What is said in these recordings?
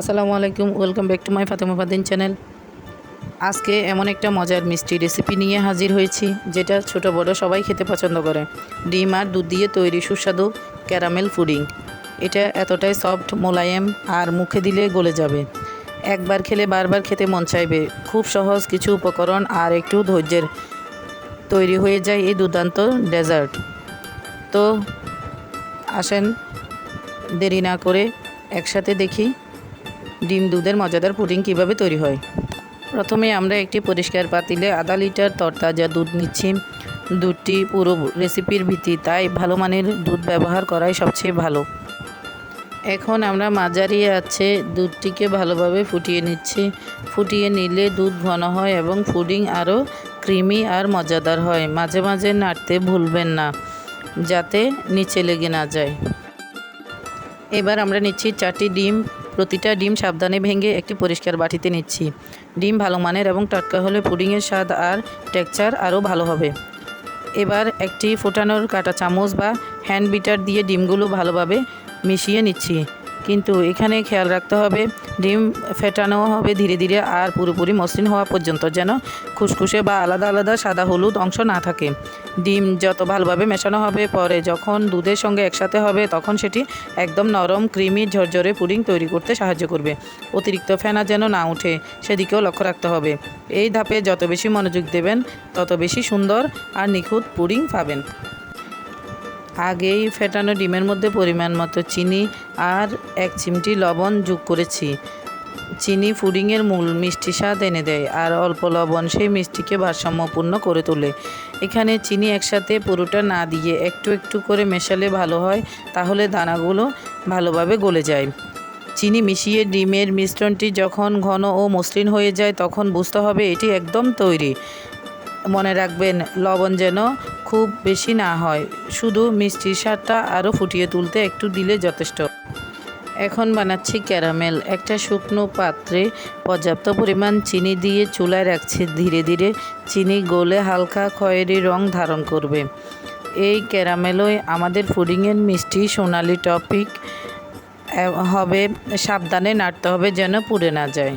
আসসালামু আলাইকুম welcome back to my Fatema Fadin channel আজকে এমন একটা মজার মিষ্টি রেসিপি নিয়ে হাজির হয়েছি, যেটা ছোট বড় সবাই খেতে পছন্দ করে। ডিম আর দুধ দিয়ে তৈরি সুস্বাদু ক্যারামেল পুডিং এটা এতটাই সফট মোলায়েম আর মুখে দিলে গলে যাবে। একবার খেলে বারবার খেতে মন চাইবে। খুব সহজ কিছু উপকরণ আর একটু ধৈর্যের তৈরি হয়ে যায় এই দুর্দান্ত ডেজার্ট তো আসেন, দেরি না করে একসাথে দেখি ডিম দুধের মজাদার পুডিং কীভাবে তৈরি হয়? প্রথমে আমরা একটি পরিষ্কার পাতিলে আধা লিটার তরতাজা দুধ নিচ্ছি। দুধটি পুরো রেসিপির ভিত্তি, তাই ভালো মানের দুধ ব্যবহার করাই সবচেয়ে ভালো। এখন আমরা মাঝারি আছে দুধটিকে ভালোভাবে ফুটিয়ে নিচ্ছি। ফুটিয়ে নিলে দুধ ঘন হয় এবং পুডিং আরও ক্রিমি আর মজাদার হয়। মাঝে মাঝে নাড়তে ভুলবেন না, যাতে নিচে লেগে না যায়। এবার আমরা নিচ্ছি চারটি ডিম। প্রতিটা ডিম সাবধানে ভেঙে একটি পরিষ্কার বাটিতে নিচ্ছি। ডিম ভালো মানের এবং টাটকা হলে পুডিংয়ের স্বাদ আর টেক্সচার আরও ভালো হবে। এবার একটি ফোটানোর কাটা চামচ বা হ্যান্ড বিটার দিয়ে ডিমগুলো ভালোভাবে মিশিয়ে নিচ্ছি। কিন্তু এখানে খেয়াল রাখতে হবে, ডিম ফেটানো হবে ধীরে ধীরে আর পুরোপুরি মসৃণ হওয়া পর্যন্ত যেন খুসখুসে বা আলাদা আলাদা সাদা হলুদ অংশ না থাকে। ডিম যত ভালোভাবে মেশানো হবে, পরে যখন দুধের সঙ্গে একসাথে হবে, তখন সেটি একদম নরম, ক্রিমি, ঝরঝরে পুডিং তৈরি করতে সাহায্য করবে। অতিরিক্ত ফেনা যেন না উঠে সেদিকেও লক্ষ্য রাখতে হবে। এই ধাপে যত বেশি মনোযোগ দেবেন, তত বেশি সুন্দর আর নিখুঁত পুডিং পাবেন। আগেই ফেটানো ডিমের মধ্যে পরিমাণ মতো চিনি আর এক চিমটি লবণ যোগ করেছি। চিনি পুডিংয়ের মূল মিষ্টি স্বাদ এনে দেয় আর অল্প লবণ সেই মিষ্টিকে ভারসাম্যপূর্ণ করে তোলে। এখানে চিনি একসাথে পুরোটা না দিয়ে একটু একটু করে মেশালে ভালো হয়, তাহলে দানাগুলো ভালোভাবে গলে যায়। চিনি মিশিয়ে ডিমের মিশ্রণটি যখন ঘন ও মসৃণ হয়ে যায়, তখন বুঝতে হবে এটি একদম তৈরি। মনে রাখবেন, লবণ যেন খুব বেশি না হয়। শুধু মিষ্টির স্বাদটা আরও ফুটিয়ে তুলতে একটু দিলে যথেষ্ট। এখন বানাচ্ছি ক্যারামেল। একটা শুকনো পাত্রে পর্যাপ্ত পরিমাণ চিনি দিয়ে চুলায় রাখছি। ধীরে ধীরে চিনি গলে হালকা খয়েরি রং ধারণ করবে। এই ক্যারামেলই আমাদের পুডিংয়ের মিষ্টি সোনালি টপিক। হবে, সাবধানে নাড়তে হবে যেন পুড়ে না যায়।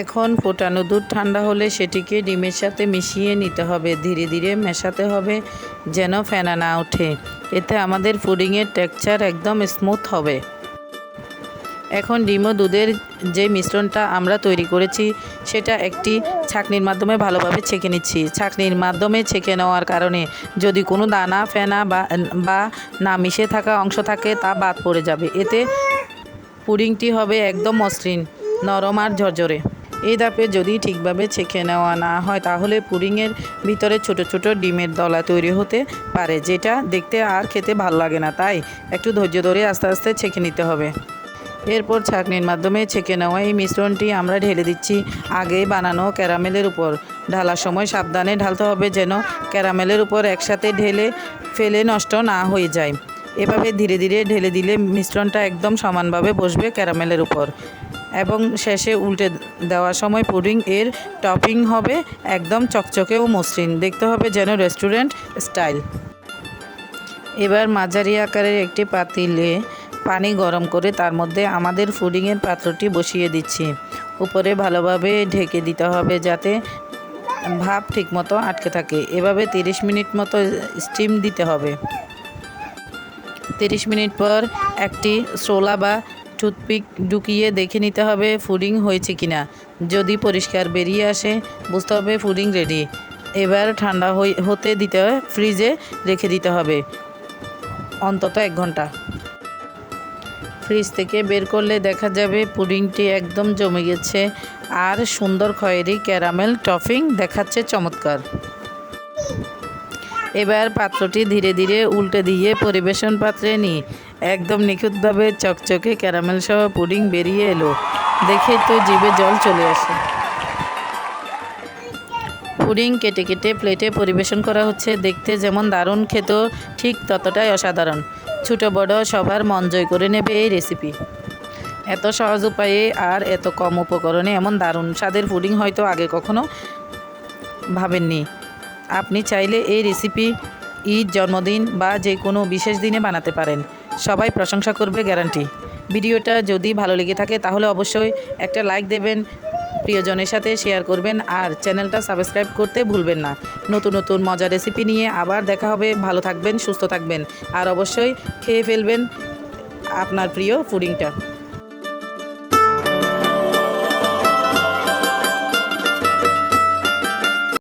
এখন ফোটানো দুধ ঠান্ডা হলে সেটিকে ডিমের সাথে মিশিয়ে নিতে হবে। ধীরে ধীরে মেশাতে হবে যেন ফেনা না ওঠে। এতে আমাদের পুডিংয়ের টেক্সচার একদম স্মুথ হবে। এখন ডিম ও দুধের যে মিশ্রণটা আমরা তৈরি করেছি, সেটা একটি ছাঁকনির মাধ্যমে ভালোভাবে ছেঁকে নিচ্ছি। ছাঁকনির মাধ্যমে ছেঁকে নেওয়ার কারণে যদি কোনো দানা, ফেনা বা না মিশে থাকা অংশ থাকে, তা বাদ পড়ে যাবে। এতে পুডিংটি হবে একদম মসৃণ, নরম আর ঝরঝরে। এই ধাপে যদি ঠিকভাবে ছেঁকে নেওয়া না হয়, তাহলে পুডিংয়ের ভিতরে ছোট ছোট ডিমের দলা তৈরি হতে পারে, যেটা দেখতে আর খেতে ভালো লাগে না। তাই একটু ধৈর্য ধরে আস্তে আস্তে ছেঁকে নিতে হবে। এরপর ছাঁকনির মাধ্যমে ছেঁকে নেওয়া এই মিশ্রণটি আমরা ঢেলে দিচ্ছি আগে বানানো ক্যারামেলের উপর। ঢালার সময় সাবধানে ঢালতে হবে যেন ক্যারামেলের উপর একসাথে ঢেলে ফেলে নষ্ট না হয়ে যায়। এভাবে ধীরে ধীরে ঢেলে দিলে মিশ্রণটা একদম সমানভাবে বসবে ক্যারামেলের উপর। এবং শেষে উল্টে দেওয়ার সময় পুডিং এর টপিং হবে একদম চকচকে ও মসৃণ। দেখতে হবে যেন রেস্টুরেন্ট স্টাইল। এবার মাঝারি আকারের একটি পাতিলে পানি গরম করে তার মধ্যে আমাদের পুডিংয়ের পাত্রটি বসিয়ে দিচ্ছি। উপরে ভালোভাবে ঢেকে দিতে হবে যাতে ভাপ ঠিকমতো আটকে থাকে। এভাবে 30 মিনিট মতো স্টিম দিতে হবে। 30 মিনিট পর একটি সোলা বা টুথপিক ঢুকিয়ে দেখে নিতে হবে ফুডিং হয়েছে কিনা। যদি পরিষ্কার বেরিয়ে আসে, বুঝতে হবে ফুডিং রেডি। এবার ঠান্ডা হতে দিতে ফ্রিজে রেখে দিতে হবে। অন্তত এক ঘণ্টা। ফ্রিজ থেকে বের করলে দেখা যাবে পুডিংটি একদম জমে গেছে। আর সুন্দর খয়েরি ক্যারামেল টফিং দেখাচ্ছে চমৎকার। এবার পাত্রটি ধীরে ধীরে উল্টে দিয়ে পরিবেশন পাত্রে নিই একদম নিখুঁতভাবে চকচকে ক্যারামেল সহ পুডিং বেরিয়ে এলো। দেখে তো জিভে জল চলে আসে। পুডিং কেটে কেটে প্লেটে পরিবেশন করা হচ্ছে। দেখতে যেমন দারুণ খেত ঠিক ততটাই অসাধারণ। ছোটো বড় সবার মন জয় করে নেবে এই রেসিপি এত সহজ উপায়ে আর এত কম উপকরণে এমন দারুণ স্বাদের পুডিং হয়তো আগে কখনো ভাবেননি। আপনি চাইলে এই রেসিপি ঈদ, জন্মদিন বা যে কোনো বিশেষ দিনে বানাতে পারেন। সবাই প্রশংসা করবে গ্যারান্টি ভিডিওটা যদি ভালো লেগে থাকে, তাহলে অবশ্যই একটা লাইক দেবেন, প্রিয়জনের সাথে শেয়ার করবেন, আর চ্যানেলটা সাবস্ক্রাইব করতে ভুলবেন না। নতুন নতুন মজার রেসিপি নিয়ে আবার দেখা হবে। ভালো থাকবেন, সুস্থ থাকবেন, আর অবশ্যই খেয়ে ফেলবেন আপনার প্রিয় ফুডিংটা